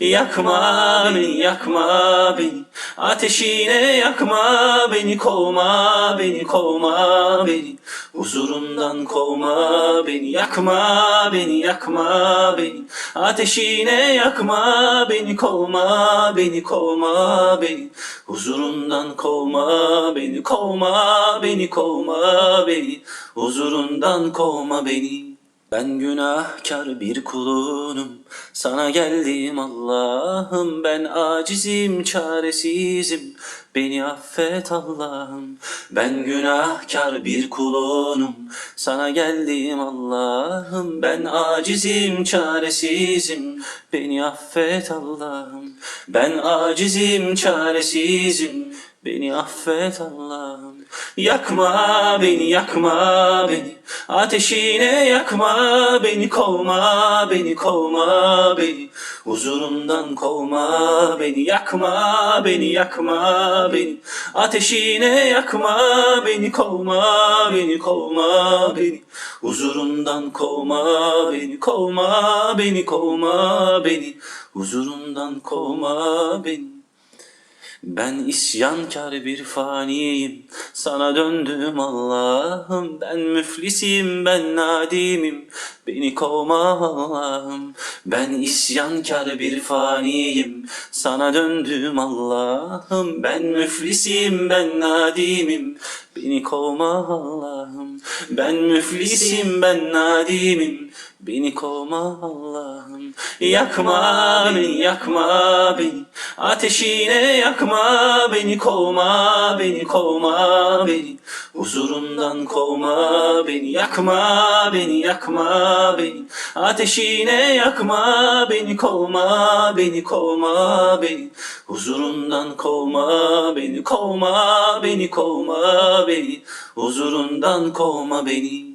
Yakma beni, yakma beni. Ateşine yakma beni Kovma beni, kovma beni. Huzurundan kovma beni Yakma beni, yakma beni. Ateşine yakma beni Kovma beni, kovma beni. Huzurundan kovma beni Kovma beni, kovma beni. Huzurundan kovma beni ben günahkar bir kulunum. Sana geldim Allah'ım. Ben acizim çaresizim. Beni affet Allah'ım. Ben günahkar bir kulunum. Sana geldim Allah'ım. Ben acizim çaresizim. Beni affet Allah'ım. Ben acizim çaresizim Beni affet Allah'ım. Yakma beni yakma beni. Ateşine yakma beni kovma beni kovma beni. Huzurundan kovma beni yakma beni yakma beni. Ateşine yakma beni kovma beni kovma beni. Huzurundan kovma beni kovma beni kovma beni. Huzurundan kovma beni ben isyankar bir faniyim. Sana döndüm Allah'ım. Ben müflisim ben nadimim Beni kovma Allah'ım Ben isyankar bir faniyim. Sana döndüm Allah'ım. Ben müflisim ben nadimim. Beni kovma Allah'ım Ben müflisim ben nadimim. Beni kovma Allah'ım Yakma beni yakma beni. Ateşine yakma beni kovma beni kovma beni. Huzurundan kovma beni yakma beni yakma beni. Ateşine yakma beni kovma beni kovma beni. Huzurundan kovma beni kovma beni kovma beni. Huzurundan kovma beni